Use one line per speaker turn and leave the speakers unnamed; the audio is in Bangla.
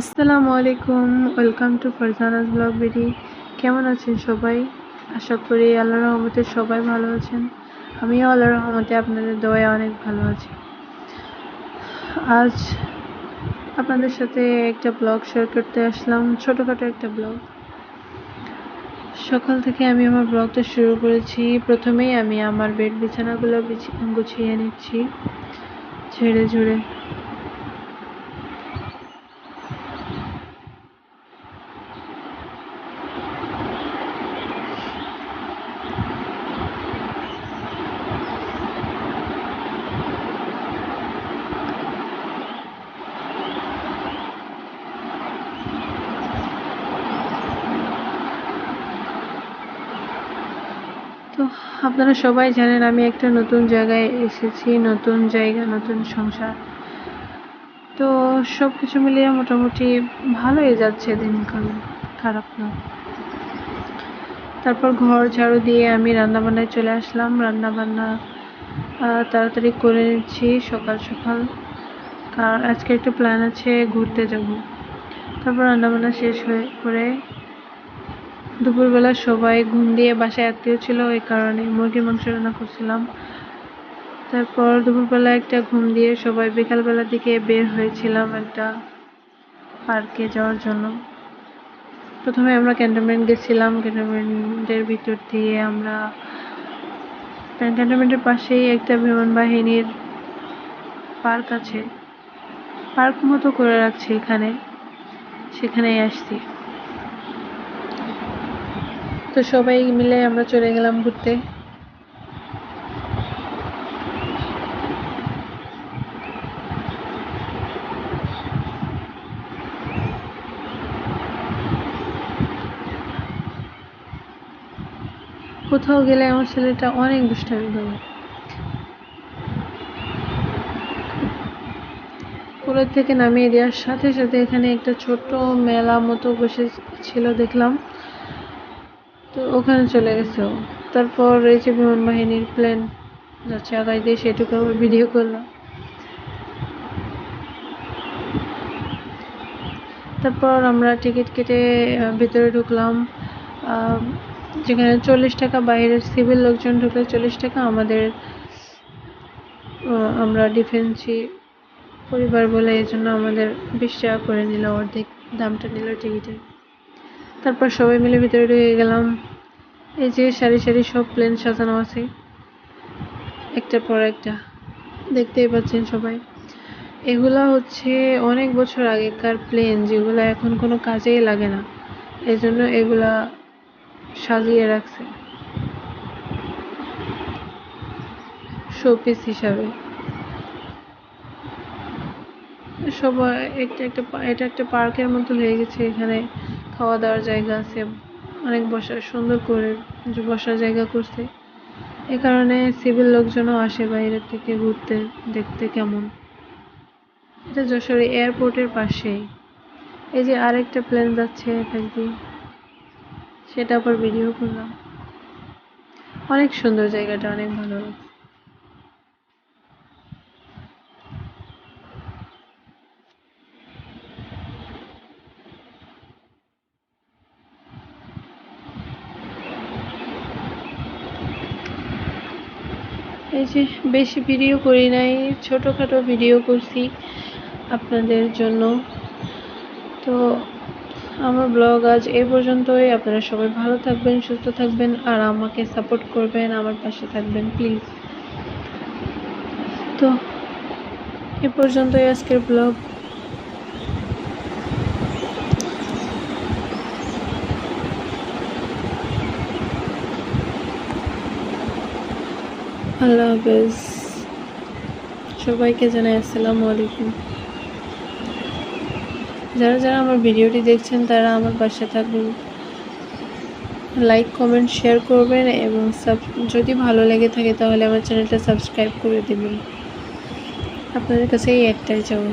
আসসালামু আলাইকুম, welcome to Farzana's blog BD. কেমন আছেন সবাই? আশা করি আল্লাহ রহমতে সবাই ভালো আছেন। আমিও আল্লাহ রহমতে আপনাদের দয়া অনেক ভালো আছি। আজ আপনাদের সাথে একটা ব্লগ শেয়ার করতে আসলাম, ছোটোখাটো একটা ব্লগ। সকাল থেকে আমি আমার ব্লগটা শুরু করেছি। প্রথমেই আমি আমার বেড বিছানাগুলো গুছিয়ে নিচ্ছি। ঝেড়ে ঝুড়ে। তো আপনারা সবাই জানেন আমি একটা নতুন জায়গায় এসেছি, নতুন জায়গা, নতুন সংসার। তো সব কিছু মিলিয়ে মোটামুটি ভালোই যাচ্ছে দিনকাল, খারাপ না। তারপর ঘর ঝাড়ু দিয়ে আমি রান্নাবান্নায় চলে আসলাম। রান্নাবান্না তাড়াতাড়ি করে নিচ্ছি সকাল সকাল। কারণ আজকে একটা প্ল্যান আছে, ঘুরতে যাব। তারপর রান্নাবান্না শেষ হয়ে, করে দুপুরবেলা সবাই ঘুম দিয়ে বাসায় আত্মীয় ছিল, এই কারণে মুরগির মাংস রান্না করছিলাম। তারপর দুপুরবেলা একটা ঘুম দিয়ে সবাই বিকালবেলার দিকে বের হয়েছিলাম একটা পার্কে যাওয়ার জন্য। প্রথমে আমরা ক্যান্টনমেন্ট গেছিলাম, ক্যান্টনমেন্টের ভিতর দিয়ে আমরা ক্যান্টনমেন্টের পাশেই একটা বিমান বাহিনীর পার্ক আছে। পার্ক মতো করে রাখছে এখানে, সেখানেই আসছি। তো সবাই মিলে আমরা চলে গেলাম ঘুরতে। কোথাও গেলে আমার ছেলেটা অনেক দুষ্টামি করে। কোলের থেকে নামিয়ে দেওয়ার সাথে সাথে এখানে একটা ছোট্ট মেলা মতো বসে ছিল দেখলাম। তো ওখানে চলে গেছে তারপর এই যে বিমান বাহিনীর প্লেন যাচ্ছে আগাই দিয়ে, সেটুকু আবার ভিডিও করলাম। তারপর আমরা টিকিট কেটে ভিতরে ঢুকলাম। যেখানে চল্লিশ টাকা, বাইরের সিভিল লোকজন ঢুকলে চল্লিশ টাকা, আমাদের আমরা ডিফেন্সি পরিবার বলে এই জন্য আমাদের বিশ টাকা করে নিল অর্ধেক, দামটা নিল টিকিটের তারপর সবাই মিলে ভিতরে ঢুকে গেলাম। এই যে সারি সারি সব প্লেন সাজানো আছে। একটার পর একটা। দেখতেই পাচ্ছেন সবাই। এগুলা হচ্ছে অনেক বছর আগেকার প্লেন, যেগুলো এখন কোনো কাজেই লাগে না। এই জন্য এগুলা সাজিয়ে রাখছে। শোপিস হিসাবে। সবাই একটা একটা এটা একটা পার্কের মতো হয়ে গেছে এখানে। খাওয়া দাওয়ার জায়গা আছে, অনেক বসার, সুন্দর করে বসার জায়গা করছে। এ কারণে সিভিল লোকজনও আসে বাইরের থেকে ঘুরতে, দেখতে কেমন। এটা যশোরে এয়ারপোর্টের পাশেই। এই যে আরেকটা প্লেন যাচ্ছে দিয়ে সেটা আবার ভিডিও করলাম। অনেক সুন্দর জায়গাটা, অনেক ভালো লাগছে। এই যে বেশি ভিডিও করি নাই, ছোটোখাটো ভিডিও করছি আপনাদের জন্য। তো আমার ব্লগ আজ এ পর্যন্তই। আপনারা সবাই ভালো থাকবেন, সুস্থ থাকবেন, আর আমাকে সাপোর্ট করবেন, আমার পাশে থাকবেন, প্লিজ। তো এ পর্যন্তই আজকের ব্লগ। আল্লাহ হাফেজ। সবাইকে জানাই আসসালামু আলাইকুম। যারা যারা আমার ভিডিওটি দেখছেন, তারা আমার পাশে থাকবেন লাইক কমেন্ট শেয়ার করবেন এবং সাব যদি ভালো লেগে থাকে তাহলে আমার চ্যানেলটা সাবস্ক্রাইব করে দেবেন। আপনাদের কাছে এই একটাই চাওয়া।